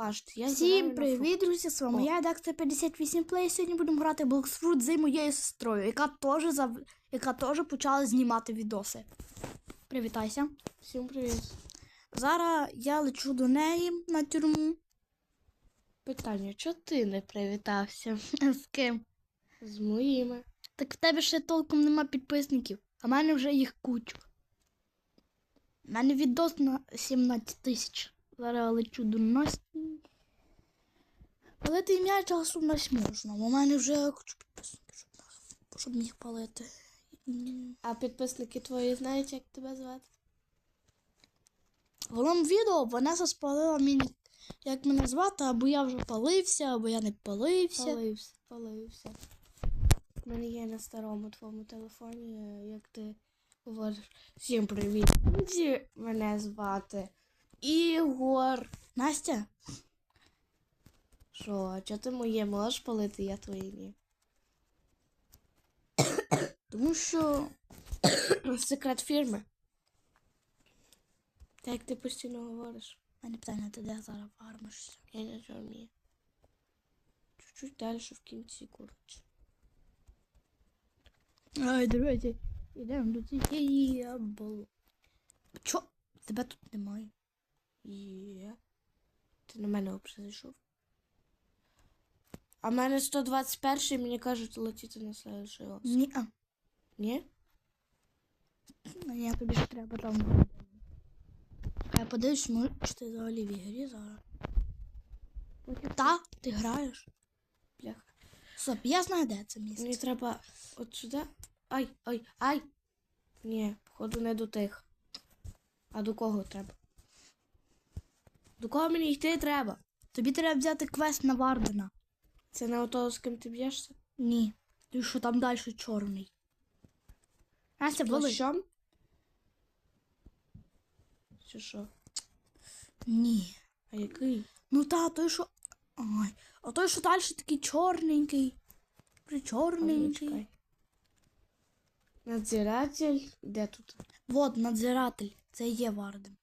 кажете. Я Всім привіт, друзі! З вами О. я, Декстер 58 Play. Сьогодні будемо грати Bloxfruit з моєю сестрою, яка теж зав... яка теж почала знімати відоси. Привітайся. Всім привіт. Зараз я лечу до неї на тюрму. Питання, чого ти не привітався З ким? з моїми? Так в тебе ще толком нема підписників, а в мене вже їх кучу. У мене відос на 17 тисяч. Зараз лечу до Насті. Палити ім'я часу нас можна. У мене вже кучу підписників, щоб, щоб міг палити. А підписники твої знають, як тебе звати? В головному відео Ванеса спалила мені, як мене звати, або я вже палився, або я не палився. Палився, палився. У мене є на старому твоєму телефоні, е, як ти говориш. Всім привіт. Мене звати Ігор. Настя, Що, чого ти моє можеш палити, я твої ні? тому що Секрет фірми. Так як ти постійно говориш. в мене питання, ти де зараз фармишся? Я не розумію. Чуть-чуть далі в кінці, коротше. Ай, друзі, йдемо до цієї було. Чо? Тебе тут немає. Є. Ти на мене взагалі зайшов. А в мене 121 мені кажуть летіти на следующий ос. Ні, а. Ні? Ні, тобі ж треба там. А я подивлюсь, може, ти взагалі в ігрі зараз. Та, ти граєш. Бляха. Стоп, я знаю, де це місце. Мені треба от сюди. Ай, ай, ай. Ні, походу не до тих. А до кого треба? До кого мені йти треба? Тобі треба взяти квест на Вардена. Це не ото, з ким ти б'єшся? Ні. Ти що там далі чорний. Настя, були? Плащом? Чи що? Ні. А який? Ну та, той, що. Ай. А той, що далі такий чорненький. Причорненький. чекай. Надзиратель. Де тут? Вот, надзиратель. Це є Варден.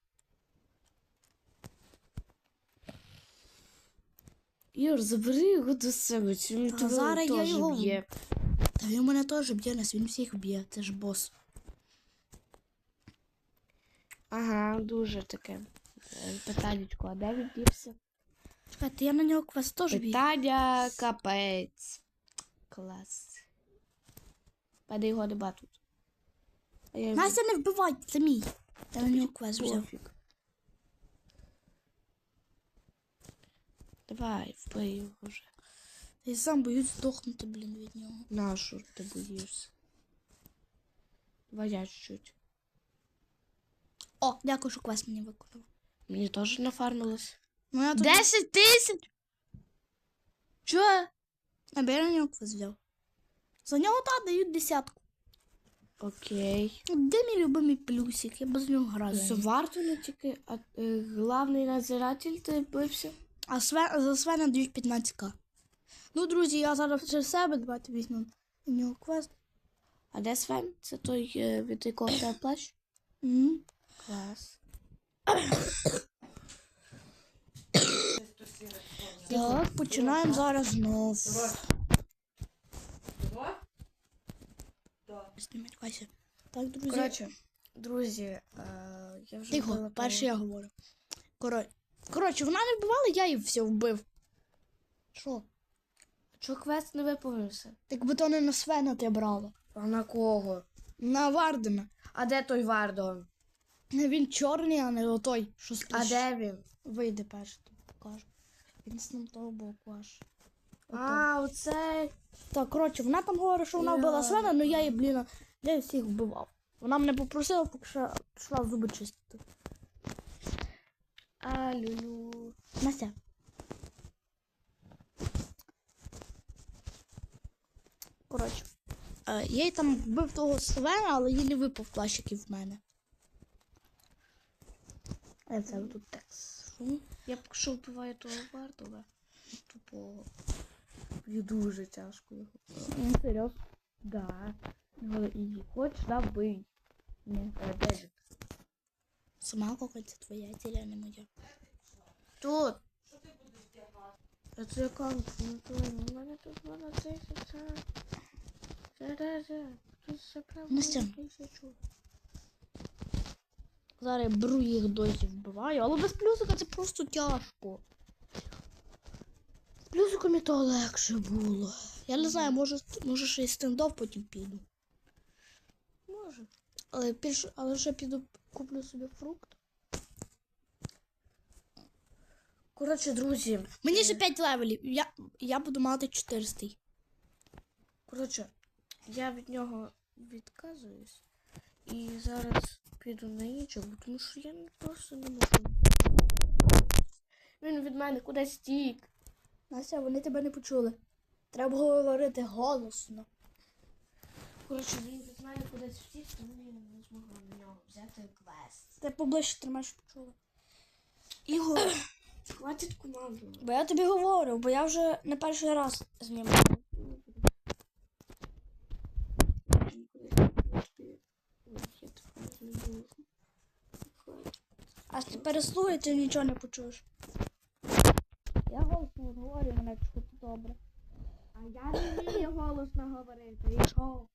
Юр, забери його до себе. Чи він Та тебе зараз я теж його- б'є? Та він мене теж б'є, нас він всіх б'є, це ж бос. Ага, дуже таке. Е, а де він дівся? Чекайте, я на нього квест теж б'ю. Питання капець. Клас. Паде його нема тут. А я його Настя, не вбивай, це мій. Я на нього квест взяв. пофіг. Давай, вбий його вже. Я сам боюсь здохнути, блін, від нього. Нашу ти боїшся. Давай я чуть-чуть. О, дякую, що квест мені виконав. Мені теж нафармилось. Ну я тут... Десять тисяч? Чо? А я на нього квест взяв. За нього та дають десятку. Окей. Де мій любимий плюсик? Я без нього граю. За варту не тільки, а е, главний надзиратель ти бився. А Свен, за Свена дають 15к. Ну, друзі, я зараз вже себе давайте візьмемо на нього квест. А де Свен? Це той, е, від якого тебе плащ? М. Клас. Так, починаємо зараз знов. Знімай. Так, друзі. Коротше, друзі, е, я вже Тихо, перший того. я говорю. Коротше, коротше, вона не вбивала, я її все вбив. Що? Чого квест не виповнився? Так би то не на Свена ти брала. А на кого? На Вардена. А де той Вардон? Він чорний, а не отой, що А де він? Вийде перший, тобі покажу. Він з ним того боку аж. А, оцей. Так, коротше, вона там говорить, що вона вбила Свена, але я її, блін, я її всіх вбивав. Вона мене попросила, поки що пішла зуби чистити. А, люлю. Настя. Коротше. е, Я їй там вбив того Свена, але їй не випав плащиків в мене. А я в тут текст. Я поки що вбиваю того Вардова. Тупого. Мені дуже тяжко його. Серйозно. Да. І хочеш, да, бий. Ні. Де він? Сама кокоть, це твоя тіля, не моя. Тут. А це аккаунт натурально. У мене тут вона. Це Тут забрав Настя. тисячу. Зараз я беру їх досі вбиваю, але без плюсика це просто тяжко. З плюсиками то легше було. Я не знаю, може, може ще й стендов потім піду. Може. Але більше, але вже піду куплю собі фрукт. Коротше, друзі. Мені ще 5 левелів. Я, я буду мати 400. Коротше, я від нього відказуюсь. І зараз піду на іншого, тому що я просто не можу. Він від мене кудись тік. Настя, вони тебе не почули. Треба говорити голосно. Коротше, він від мене кудись втік, тому я не змогла взяти квест. Ти поближче тримаєш почули. Ігор, хватить команду. Бо я тобі говорю, бо я вже не перший раз знімаю. Я. А ти переслухай, ти нічого не почуєш. Я голосно говорю, мене чути добре. А я не вмію голосно говорити. І що?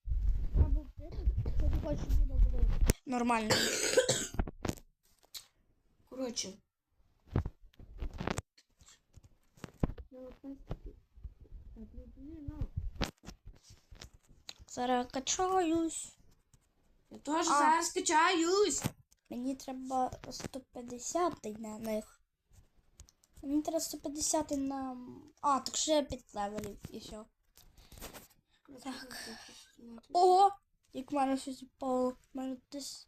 Треба вчити, що ти хочеш. Нормально. Коротше. Зараз качаюсь. Я теж А. зараз качаюсь. Мені треба 150 на них. Мені треба 150 на. А, так ще 5 левелів і все. Так. Ого! Як в мене щось впало. В мене десь.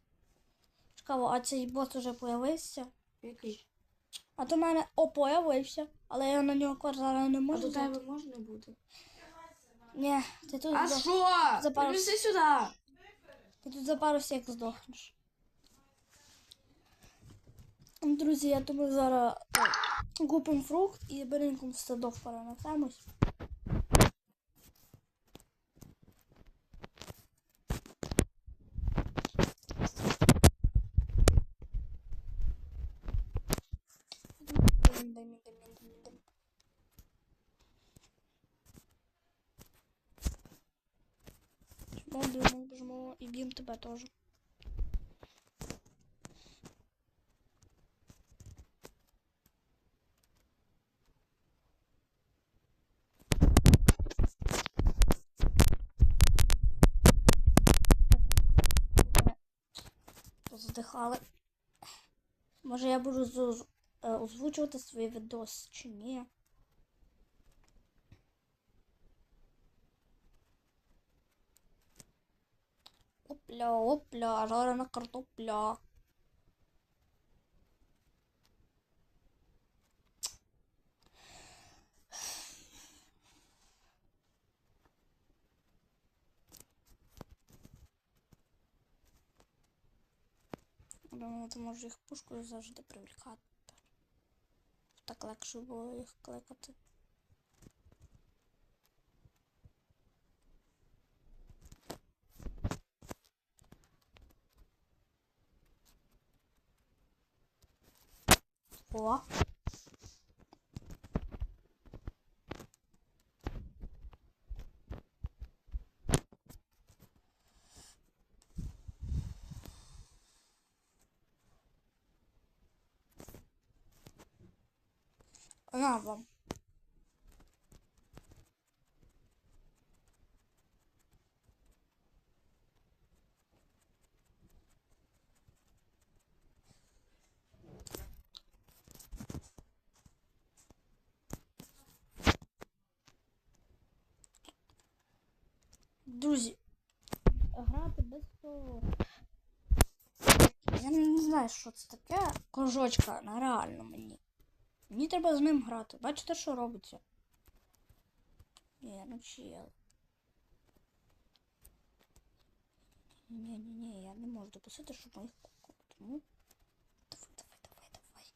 Цікаво, а цей бос уже появився. Який? А то в мене о, появився. Але я на нього кор зараз не А можу. до тебе можна буде? Ні, ти тут, А що? Запару- Принеси сюди. ти тут за пару сек здохнеш. Друзі, я думаю, зараз купимо фрукт і береньком в садок перенесемось. І б'ємо тебе Може я буду е, озвучувати свої відоси чи ні? Опля, опля, жарена картопля. Думаю, ти можеш їх пушкою завжди привлікати. Так легше було їх кликати. О. На вам. Друзі, грати без того. Я не знаю, що це таке. Кружочка, на реально мені. Мені треба з ним грати. Бачите, що робиться? Ні, ну чел. Ні, ні, ні, я не можу допустити, щоб моїх кукол. Тому. Давай, давай, давай, давай.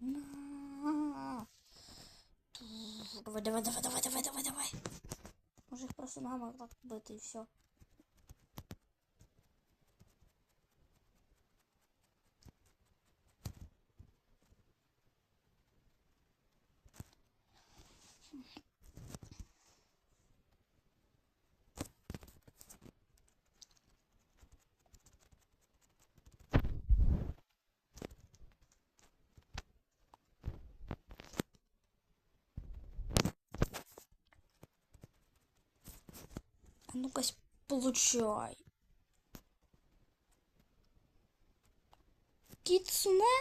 На. Давай, давай, давай, давай, давай, давай, давай. Може їх просто ногами так бити і все. А ну-ка, получай. Кіцуне?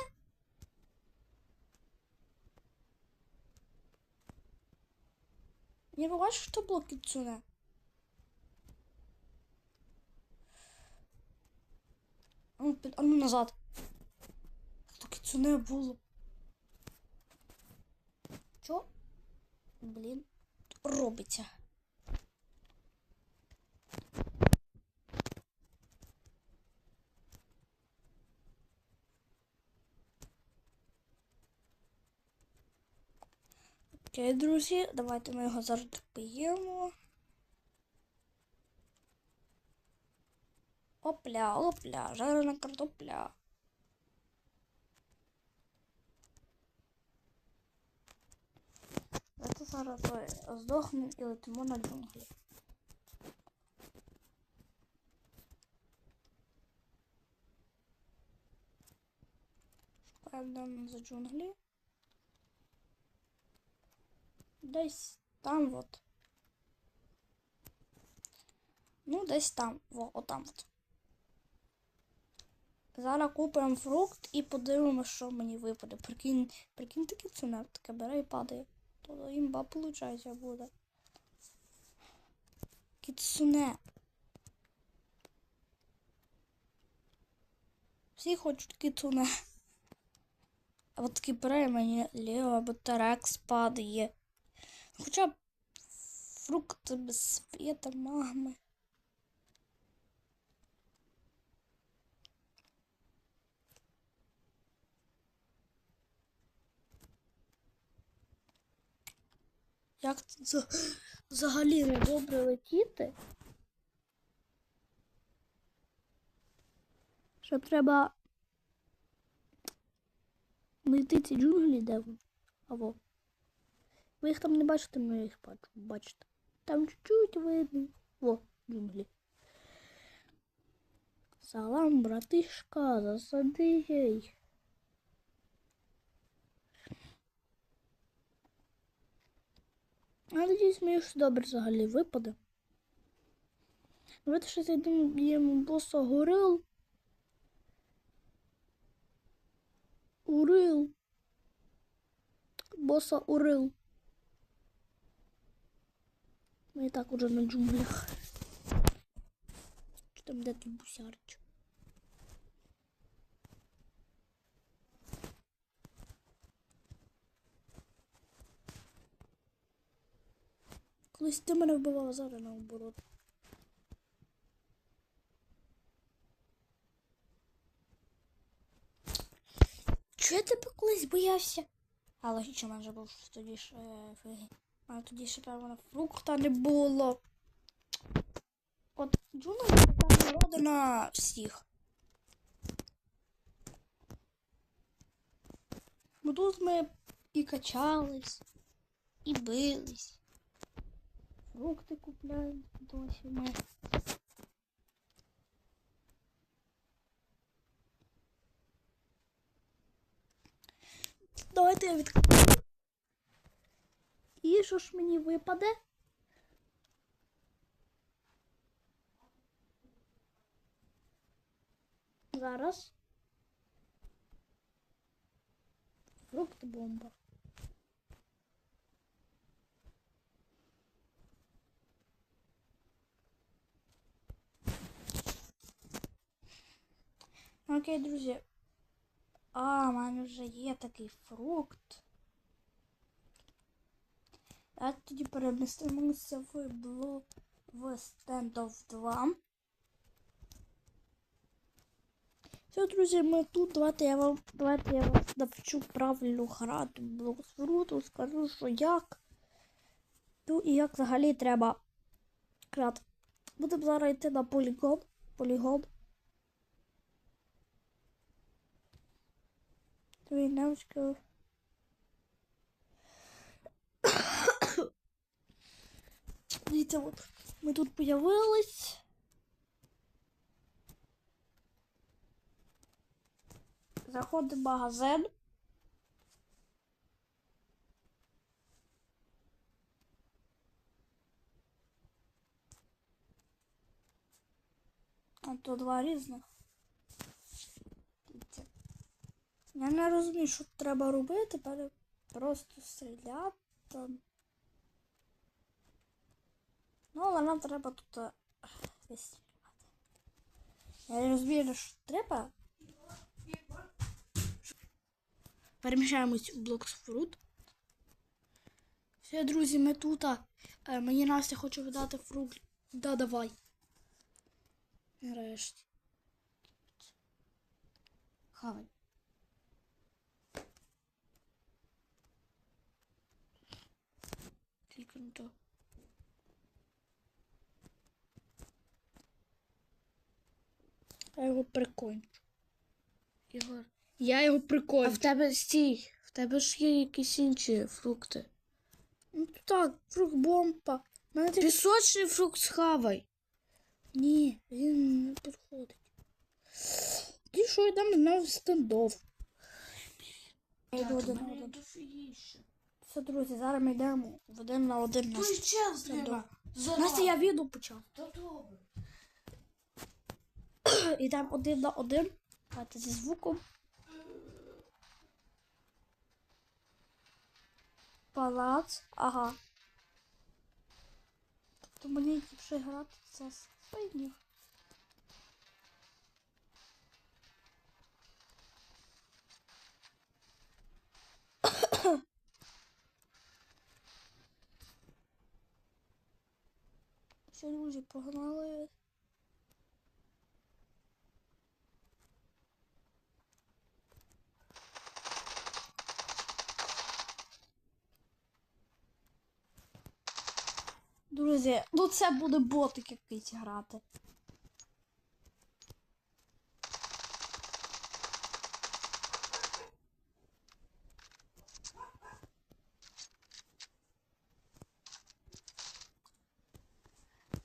Не бачиш, що було кіцуне? А ну, під- а ну назад. То кіцуне було. Чо? Блін, робиться. Окей, друзі, давайте ми його зараз допиємо. Опля, опля, жарена картопля. Давайте зараз здохнемо і летимо на джунглі. Шукаємо за джунглі. Десь там от. Ну, десь там, во, отам от. Зараз купимо фрукт і подивимося, що мені випаде. Прикинь, прикинь таке ціна, таке бере і падає. То імба, виходить, буде. Кіцуне. Всі хочуть кіцуне. От бере мені Лео або Терекс падає. Хоча б фрукти без світа, магми. Як це за- взагалі не добре летіти? Що треба знайти ці джунглі, де вони? Або. Ви їх там не бачите, але я їх бачу. Бачите. Там чуть-чуть видно. О, джунглі. Салам, братишка, засади гей. Я надіюсь, мені щось добре взагалі випаде. Давайте ще зайдемо б'ємо боса горил. Урил. Боса урил. Ми і так уже на джунглях. Чи там де тут бусярич? Колись ти мене вбивав, зараз наоборот. Чого я тебе колись боявся? А логічно, в мене був тоді ж е. У мене тоді ще певно фрукта не було. От джунгли така народу на всіх. Ну тут ми і качались, і бились. Фрукти купляємо досі ми. Давайте я відкрию. І що ж мені випаде? Зараз. Фрукт бомба. Окей, друзі. А, у мене вже є такий фрукт. Давайте тоді перемістимося в блу в Standoff 2. Все, друзі, ми тут. Давайте я вам давайте я вам навчу правильно грати в блоксфруту, скажу, що як. Ну і як взагалі треба грати. Будемо зараз йти на полігон. Полігон. Three now let's go. Дивіться, от ми тут появились. Заходимо в магазин. А то два різних. Я не розумію, що треба робити, пере- просто стріляти. Ну, але нам треба тут е, вистрілювати. Я не розумію, що треба. Переміщаємось у блок фрут. Все, друзі, ми тут. Е, Мені Настя хоче видати фрукт. Да, давай. Нарешті. Хавай. Тільки не то. Я його прикончу. Ігор. Я його А в тебе стій, в тебе ж є якісь інші фрукти. Ну так, фрукт бомба. Мене тільки... Пісочний фрукт схавай. Ні, він не підходить. Ти що йдемо на стендов? Я йду один на один. Все, друзі, зараз ми йдемо в один на один на час треба. Настя, я відео почав. Та добре. Йдемо один на один. Давайте зі звуком. Палац. Ага. Тобто мені ліпше грати це з Все, друзі, погнали. Друзі, ну це буде ботик якийсь грати.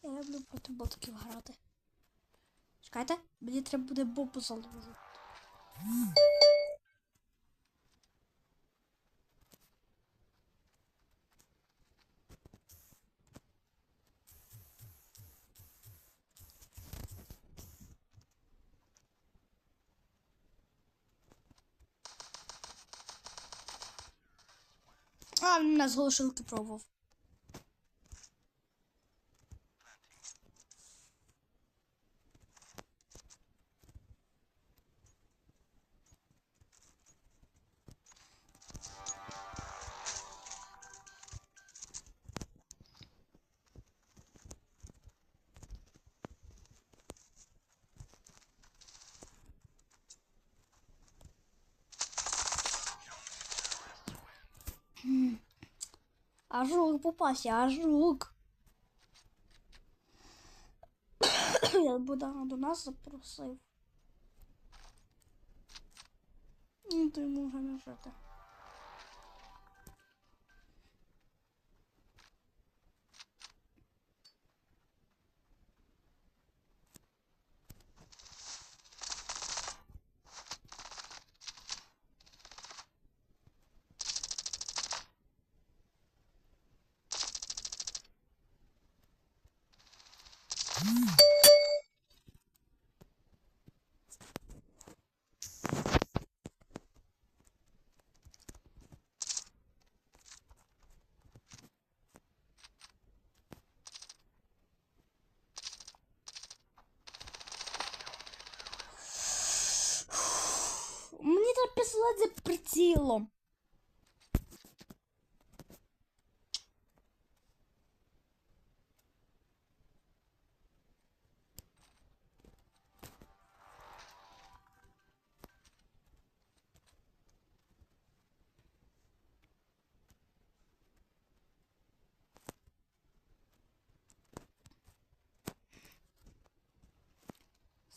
Я люблю проти ботиків грати. Чекайте, мені треба буде бомбу заложити. А, він мене з пробував. А жук попався, а жук. Я Богдана до нас запросив. Ну, то йому вже не. Мені треба пістолет за прицілом.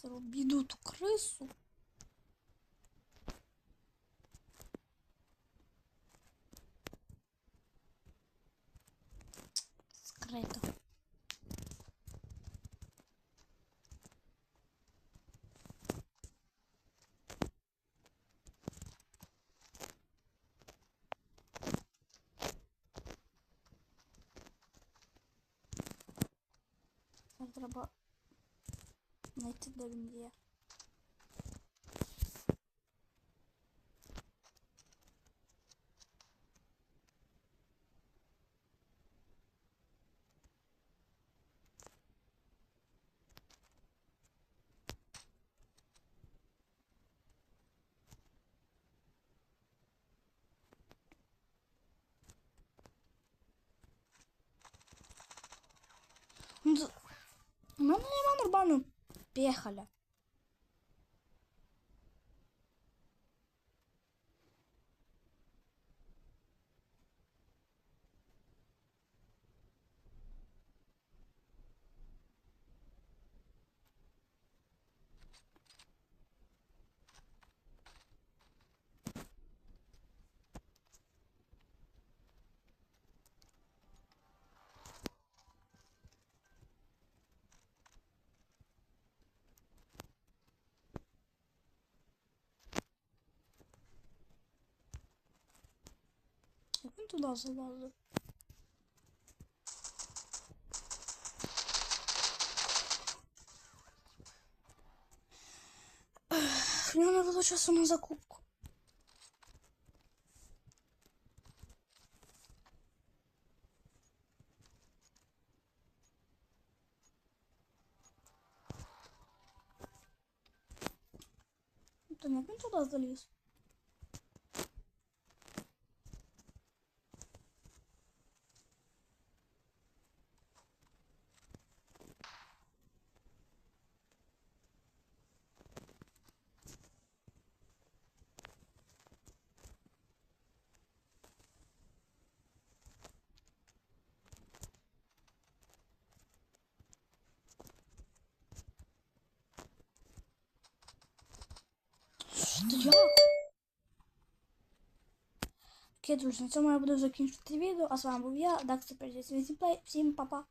Біду ту крису. Скрито. треба знайти, де він є. Ну, з- У мене нема нормально пехаля. Він туди залазив? В не було часу на закупку. Та як він туди? Та як? Окей, друзі, на цьому я буду закінчувати відео. А з вами був я, Дакс Всім па-па.